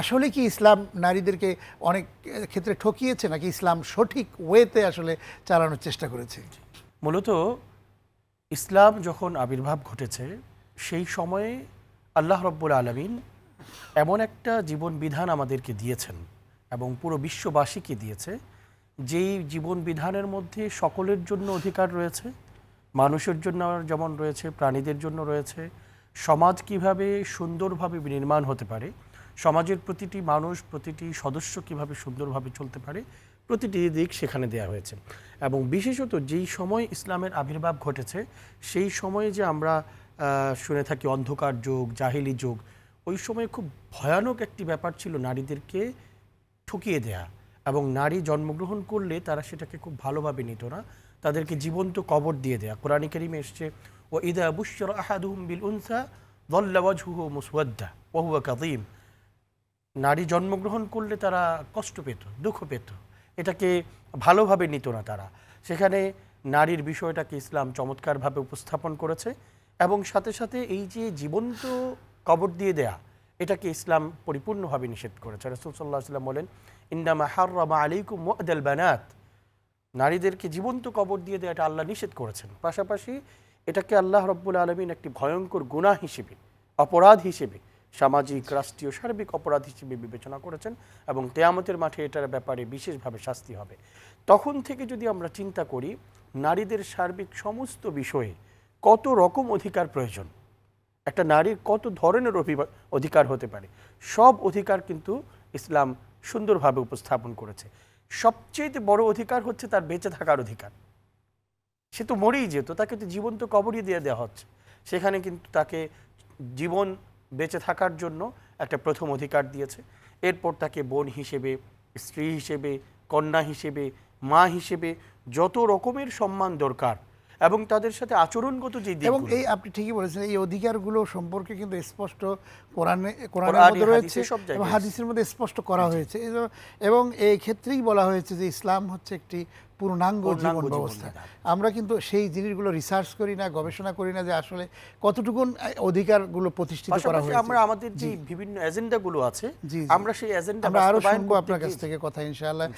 আসলে কি ইসলাম নারীদেরকে অনেক ক্ষেত্রে ঠকিয়েছে নাকি ইসলাম সঠিক ওয়েতে আসলে চালানোর চেষ্টা করেছে? মূলত ইসলাম যখন আবির্ভাব ঘটেছে, সেই সময়ে আল্লাহ রব্বুল আলমিন এমন একটা জীবন বিধান আমাদেরকে দিয়েছেন এবং পুরো বিশ্ববাসীকে দিয়েছে, যেই জীবন বিধানের মধ্যে সকলের জন্য অধিকার রয়েছে, মানুষের জন্য যেমন রয়েছে, প্রাণীদের জন্য রয়েছে, সমাজ কীভাবে সুন্দরভাবে নির্মাণ হতে পারে সমাজের প্রতিটি মানুষ, প্রতিটি সদস্য কীভাবে সুন্দরভাবে চলতে পারে, প্রতিটি দিক সেখানে দেয়া হয়েছে। এবং বিশেষত যেই সময় ইসলামের আবির্ভাব ঘটেছে, সেই সময়ে যে আমরা শুনে থাকি অন্ধকার যুগ, জাহিলি যুগ, ওই সময় খুব ভয়ানক একটি ব্যাপার ছিল নারীদেরকে ঠকিয়ে দেয়া। এবং নারী জন্মগ্রহণ করলে তারা সেটাকে খুব ভালোভাবে নিত না। তাদেরকে জীবন্ত কবর দিয়ে দেয়া। কোরআন করিমে এসছে ও ইদা বুশ্বর আহাদুহুম বিল উনসা দল্লাওয়াজহুহু মুসওয়াদ্দা ওহুয়া কাদিম নারী জন্মগ্রহণ করলে তারা কষ্ট পেত, দুঃখ পেত। এটাকে ভালোভাবে নিত না তারা। সেখানে নারীর বিষয়টাকে ইসলাম চমৎকারভাবে উপস্থাপন করেছে এবং সাথে সাথে এই যে জীবন্ত কবর দিয়ে দেয়া, এটাকে ইসলাম পরিপূর্ণভাবে নিষেধ করেছে। রসুল সাল্লাহ সাল্লাম বলেন ইন্দামা হার্রামা আলাইকুম মুআদাল বানাত। নারীদেরকে জীবন্ত কবর দিয়ে দেওয়া এটা আল্লাহ নিষেধ করেছেন। পাশাপাশি এটাকে আল্লাহ রব্বুল আলমিন একটি ভয়ঙ্কর গুনাহ হিসেবে, অপরাধ হিসেবে সামাজিক, রাষ্ট্রীয়, সার্বিক অপরাধ হিসেবে বিবেচনা করেছেন এবং তেয়ামতের মাঠে এটার ব্যাপারে বিশেষভাবে শাস্তি হবে। তখন থেকে যদি আমরা চিন্তা করি, নারীদের সার্বিক সমস্ত বিষয়ে কত রকম অধিকার প্রয়োজন? একটা নারীর কত ধরনের অধিকার হতে পারে? সব অধিকার কিন্তু ইসলাম সুন্দরভাবে উপস্থাপন করেছে। সবচেয়ে বড় অধিকার হচ্ছে তার বেঁচে থাকার অধিকার। সে তো মরেই যেত, তাকে তো জীবন্ত কবরই দিয়ে দেওয়া হচ্ছে। সেখানে কিন্তু তাকে জীবন বেঁচে থাকার জন্য একটা প্রথম অধিকার দিয়েছে। এরপর তাকে বোন হিসেবে, স্ত্রী হিসেবে, কন্যা হিসেবে, মা হিসেবে যত রকমের সম্মান দরকার এবং তাদের সাথে আচরণগত যে এবং এই আপনি ঠিকই বলেছেন এই অধিকারগুলো সম্পর্কে কিন্তু স্পষ্ট কোরআনে কোরআনের মধ্যে রয়েছে এবং হাদিসের মধ্যে স্পষ্ট করা হয়েছে। এবং এই ক্ষেত্রেই বলা হয়েছে যে ইসলাম হচ্ছে একটি পূর্ণাঙ্গ জীবন ব্যবস্থা। আমরা কিন্তু সেই জিনিসগুলো রিসার্চ করি না গবেষণা করি না যে আসলে কতটুকুন অধিকারগুলো প্রতিষ্ঠিত করা হয়েছে। আমরা আমাদের যে বিভিন্ন এজেন্ডাগুলো আছে। আমরা সেই এজেন্ডা আমরা আরও শুনব আপনার কাছ থেকে কথা ইনশাআল্লাহ।